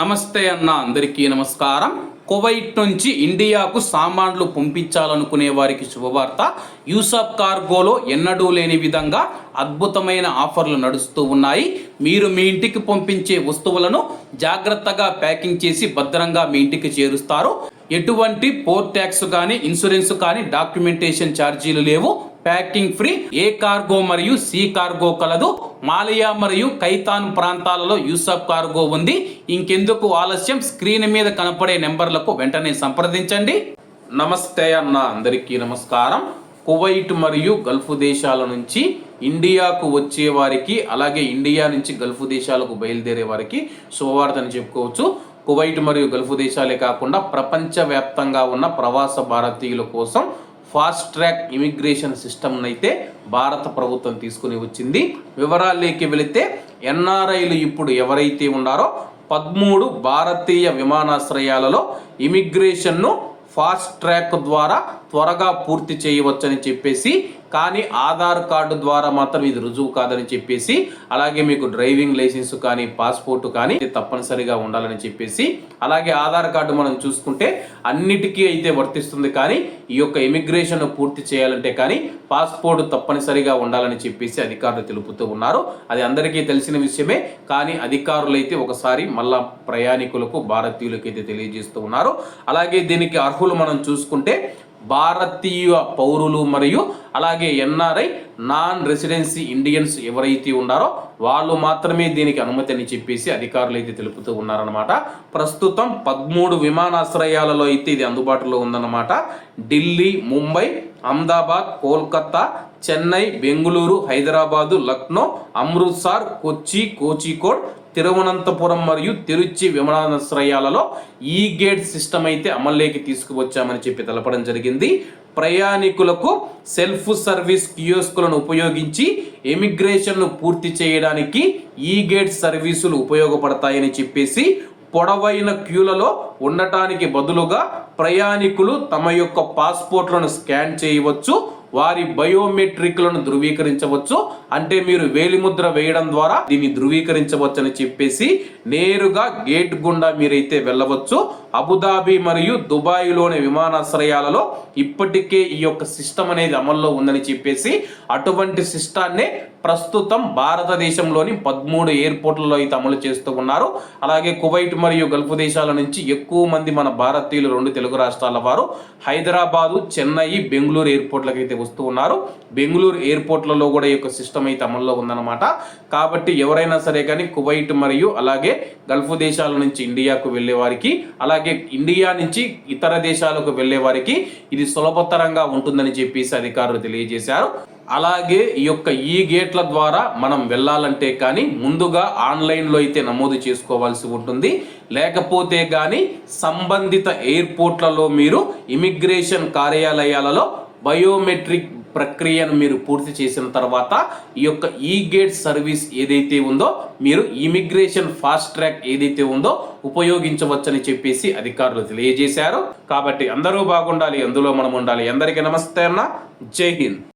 నమస్తే అన్న అందరికీ నమస్కారం. కువైట్ నుంచి ఇండియాకు సామాన్లు పంపించాలనుకునే వారికి శుభవార్త. యూసఫ్ కార్గోలో ఎన్నడూ లేని విధంగా అద్భుతమైన ఆఫర్లు నడుస్తూ ఉన్నాయి. మీరు మీ ఇంటికి పంపించే వస్తువులను జాగ్రత్తగా ప్యాకింగ్ చేసి భద్రంగా మీ ఇంటికి చేరుస్తారు. ఎటువంటి పోర్ట్ ట్యాక్స్ కానీ ఇన్సూరెన్స్ కానీ డాక్యుమెంటేషన్ ఛార్జీలు లేవు. ప్యాకింగ్ ఫ్రీ ఏ కార్గో మరియు సి కార్గో కలదు. మాలియా మరియు కైతాన్ ప్రాంతాలలో యూసఫ్ కార్గో ఉంది. ఇంకెందుకు ఆలస్యం? స్క్రీన్ మీద కనపడే నెంబర్లకు వెంటనే సంప్రదించండి. నమస్తే అన్న అందరికీ నమస్కారం. కువైట్ మరియు గల్ఫ్ దేశాల నుంచి ఇండియాకు వచ్చే వారికి అలాగే ఇండియా నుంచి గల్ఫ్ దేశాలకు బయలుదేరే వారికి శుభవార్తని చెప్పుకోవచ్చు. కువైట్ మరియు గల్ఫ్ దేశాలే కాకుండా ప్రపంచవ్యాప్తంగా ఉన్న ప్రవాస భారతీయుల కోసం ఫాస్ట్ ట్రాక్ ఇమిగ్రేషన్ సిస్టమ్ అయితే భారత ప్రభుత్వం తీసుకుని వచ్చింది. వివరాల్లోకి వెళితే ఎన్ఆర్ఐలు ఇప్పుడు ఎవరైతే ఉన్నారో పదమూడు భారతీయ విమానాశ్రయాలలో ఇమిగ్రేషన్ను ఫాస్ట్ ట్రాక్ ద్వారా త్వరగా పూర్తి చేయవచ్చని చెప్పేసి కానీ ఆధార్ కార్డు ద్వారా మాత్రం ఇది రుజువు కాదని చెప్పేసి అలాగే మీకు డ్రైవింగ్ లైసెన్స్ కానీ పాస్పోర్ట్ కానీ ఇది తప్పనిసరిగా ఉండాలని చెప్పేసి అలాగే ఆధార్ కార్డు మనం చూసుకుంటే అన్నిటికీ అయితే వర్తిస్తుంది కానీ ఈ యొక్క ఇమిగ్రేషన్ పూర్తి చేయాలంటే కానీ పాస్పోర్ట్ తప్పనిసరిగా ఉండాలని చెప్పేసి అధికారులు తెలుపుతూ ఉన్నారు. అది అందరికీ తెలిసిన విషయమే కానీ అధికారులు అయితే ఒకసారి మళ్ళా ప్రయాణికులకు భారతీయులకు అయితే తెలియజేస్తూ ఉన్నారు. అలాగే దీనికి అర్హులు మనం చూసుకుంటే భారతీయ పౌరులు మరియు అలాగే ఎన్ఆర్ఐ నాన్ రెసిడెన్సీ ఇండియన్స్ ఎవరైతే ఉన్నారో వాళ్ళు మాత్రమే దీనికి అనుమతి అని చెప్పేసి అధికారులు అయితే తెలుపుతూ ఉన్నారనమాట ప్రస్తుతం పదమూడు విమానాశ్రయాలలో అయితే ఇది అందుబాటులో ఉందన్నమాట. ఢిల్లీ ముంబై అహ్మదాబాద్ కోల్కతా చెన్నై బెంగళూరు హైదరాబాదు లక్నో అమృత్సర్ కొచ్చి కోచికోడ్ తిరువనంతపురం మరియు తిరుచి విమానాశ్రయాలలో ఈ గేట్ సిస్టమ్ అయితే అమల్లోకి తీసుకువచ్చామని చెప్పి తెలపడం జరిగింది. ప్రయాణికులకు సెల్ఫ్ సర్వీస్ కియోస్కులను ఉపయోగించి ఎమిగ్రేషన్ను పూర్తి చేయడానికి ఈ గేట్ సర్వీసులు ఉపయోగపడతాయని చెప్పేసి పొడవైన క్యూలలో ఉండటానికి బదులుగా ప్రయాణికులు తమ యొక్క పాస్పోర్ట్లను స్కాన్ చేయవచ్చు. వారి బయోమెట్రిక్లను ధృవీకరించవచ్చు. అంటే మీరు వేలిముద్ర వేయడం ద్వారా దీన్ని ధృవీకరించవచ్చు అని చెప్పేసి నేరుగా గేట్ గుండా మీరైతే వెళ్ళవచ్చు. అబుదాబి మరియు దుబాయ్లోని విమానాశ్రయాలలో ఇప్పటికే ఈ యొక్క సిస్టమ్ అనేది అమల్లో ఉందని చెప్పేసి అటువంటి సిస్టాన్నే ప్రస్తుతం భారతదేశంలోని పదమూడు ఎయిర్పోర్ట్లలో అయితే అమలు చేస్తూ ఉన్నారు. అలాగే కువైట్ మరియు గల్ఫ్ దేశాల నుంచి ఎక్కువ మంది మన భారతీయులు రెండు తెలుగు రాష్ట్రాల వారు హైదరాబాదు చెన్నై బెంగళూరు ఎయిర్పోర్ట్లకు అయితే వస్తూ ఉన్నారు. బెంగళూరు ఎయిర్పోర్ట్లలో కూడా ఈ యొక్క సిస్టమ్ అయితే అమల్లో ఉందన్నమాట. కాబట్టి ఎవరైనా సరే కానీ కువైట్ మరియు అలాగే గల్ఫ్ దేశాల నుంచి ఇండియాకు వెళ్ళే వారికి అలాగే ఇండియా నుంచి ఇతర దేశాలకు వెళ్ళే వారికి ఇది సులభతరంగా ఉంటుందని చెప్పేసి అధికారులు తెలియజేశారు. అలాగే ఈ యొక్క ఈ గేట్ల ద్వారా మనం వెళ్ళాలంటే కానీ ముందుగా ఆన్లైన్లో అయితే నమోదు చేసుకోవాల్సి ఉంటుంది. లేకపోతే కానీ సంబంధిత ఎయిర్పోర్ట్లలో మీరు ఇమిగ్రేషన్ కార్యాలయాలలో బయోమెట్రిక్ ప్రక్రియను మీరు పూర్తి చేసిన తర్వాత ఈ యొక్క ఈ గేట్ సర్వీస్ ఏదైతే ఉందో మీరు ఇమిగ్రేషన్ ఫాస్ట్ ట్రాక్ ఏదైతే ఉందో ఉపయోగించవచ్చని చెప్పేసి అధికారులు తెలియజేశారు. కాబట్టి అందరూ బాగుండాలి అందులో మనం ఉండాలి. అందరికీ నమస్తే అన్న. జై హింద్.